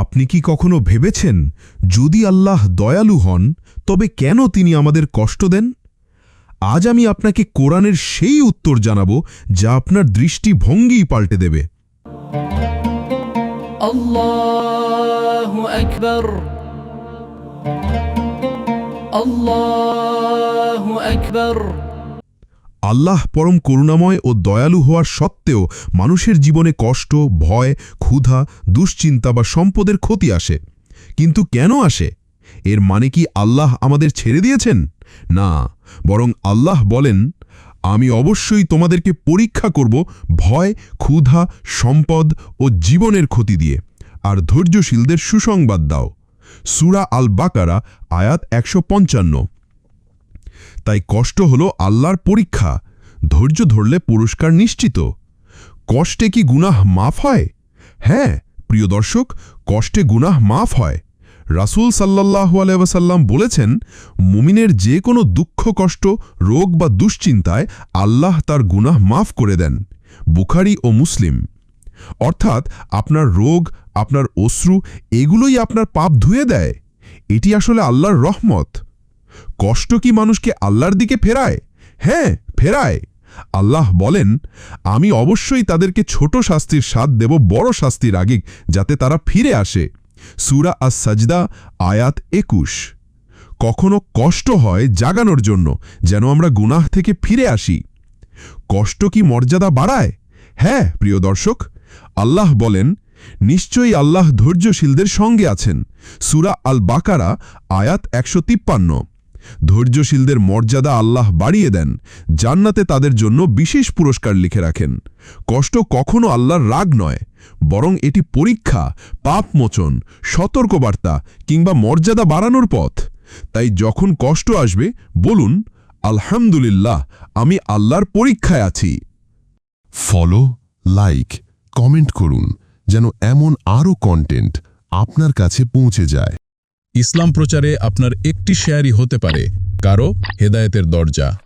আপনি কি কখনো ভেবেছেন, যদি আল্লাহ দয়ালু হন, তবে কেন তিনি আমাদের কষ্ট দেন? আজ আমি আপনাকে কোরআনের সেই উত্তর জানাব, যা আপনার দৃষ্টিভঙ্গিই পাল্টে দেবে। আল্লাহু আকবার। আল্লাহ পরম করুণাময় ও দয়ালু হওয়ার সত্ত্বেও মানুষের জীবনে কষ্ট, ভয়, ক্ষুধা, দুশ্চিন্তা বা সম্পদের ক্ষতি আসে। কিন্তু কেন আসে? এর মানে কি আল্লাহ আমাদের ছেড়ে দিয়েছেন? না, বরং আল্লাহ বলেন, আমি অবশ্যই তোমাদেরকে পরীক্ষা করব ভয়, ক্ষুধা, সম্পদ ও জীবনের ক্ষতি দিয়ে, আর ধৈর্যশীলদের সুসংবাদ দাও। সুরা আল বাকারা আয়াত একশো পঞ্চান্ন। তাই কষ্ট হল আল্লাহর পরীক্ষা। ধৈর্য ধরলে পুরস্কার নিশ্চিত। কষ্টে কি গুনাহ মাফ হয়? হ্যাঁ প্রিয় দর্শক, কষ্টে গুনাহ মাফ হয়। রাসূল সাল্লাল্লাহু আলাইহি ওয়াসাল্লাম বলেছেন, মুমিনের যে কোনো দুঃখ, কষ্ট, রোগ বা দুশ্চিন্তায় আল্লাহ তার গুনাহ মাফ করে দেন, বুখারি ও মুসলিম। অর্থাৎ আপনার রোগ, আপনার অশ্রু, এগুলোই আপনার পাপ ধুয়ে দেয়। এটি আসলে আল্লাহর রহমত। কষ্ট কি মানুষকে আল্লাহর দিকে ফেরায়? হ্যাঁ ফেরায়। আল্লাহ বলেন, আমি অবশ্যই তাদেরকে ছোট শাস্তির স্বাদ দেব, বড় শাস্তির আগে, যাতে তারা ফিরে আসে। সুরা আস সাজদা আয়াত একুশ। কখনো কষ্ট হয় জাগানোর জন্য, যেন আমরা গুনাহ থেকে ফিরে আসি। কষ্ট কি মর্যাদা বাড়ায়? হ্যাঁ প্রিয় দর্শক, আল্লাহ বলেন, নিশ্চয়ই আল্লাহ ধৈর্যশীলদের সঙ্গে আছেন। সুরা আল বাকারা আয়াত একশো তিপ্পান্ন। ধৈর্যশীলদের মর্যাদা আল্লাহ বাড়িয়ে দেন, জান্নাতে তাদের জন্য বিশেষ পুরস্কার লিখে রাখেন। কষ্ট কখনো আল্লাহর রাগ নয়, বরং এটি পরীক্ষা পাপমোচন সতর্কবার্তা কিংবা মর্যাদা বাড়ানোর পথ। তাই যখন কষ্ট আসবে, বলুন, আলহামদুলিল্লাহ, আমি আল্লাহর পরীক্ষায় আছি। ফলো, লাইক, কমেন্ট করুন, যেন এমন আরও কন্টেন্ট আপনার কাছে পৌঁছে যায়। ইসলাম প্রচারে আপনার একটি শেয়ারই হতে পারে। কারও হেদায়েতের দরজা।